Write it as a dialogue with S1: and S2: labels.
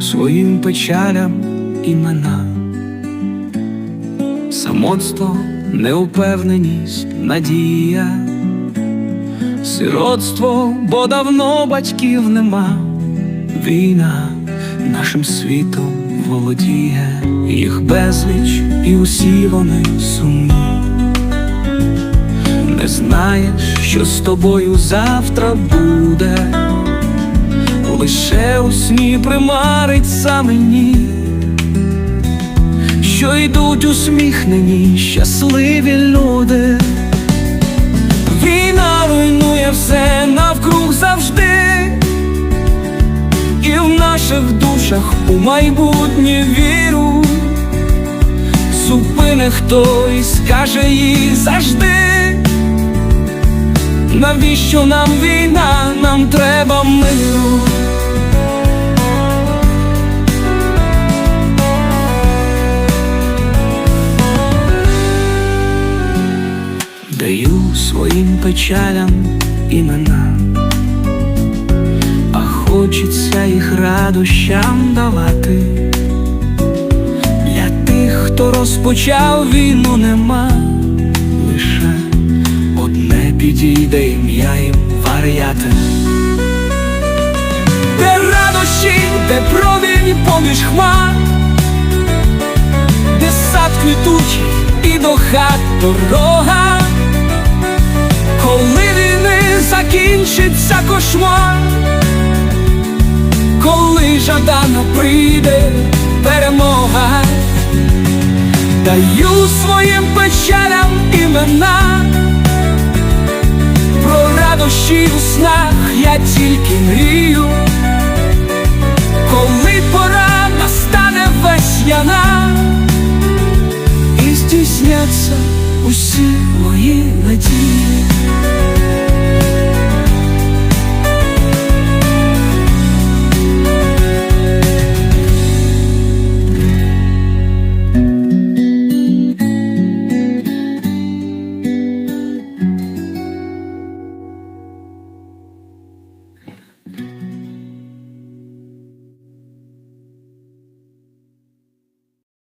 S1: своїм печалям імена, самотство, неупевненість, надія, сиротство, бо давно батьків нема, війна нашим світом володіє, їх безліч і усі вони сумні. Не знаєш, що з тобою завтра буде, лише у сні примариться мені, що йдуть усміхнені, щасливі люди. Війна руйнує все навкруг завжди, і в наших душах у майбутнє віру. Зупине хтось, скаже їй завжди. Навіщо нам війна, нам треба миру? Даю своїм печалям імена, а хочеться їх радощам давати. Для тих, хто розпочав війну, нема лише одне підійде ім'я їм вар'яти. Де радощі, де промінь поміж хмар, де сад квітучий і до хат дорога, закінчиться кошмар, коли жадано прийде перемога, даю своїм печалям імена, про радощі у снах я тільки мрію, коли пора настане весь яна і здійсняться усі мої.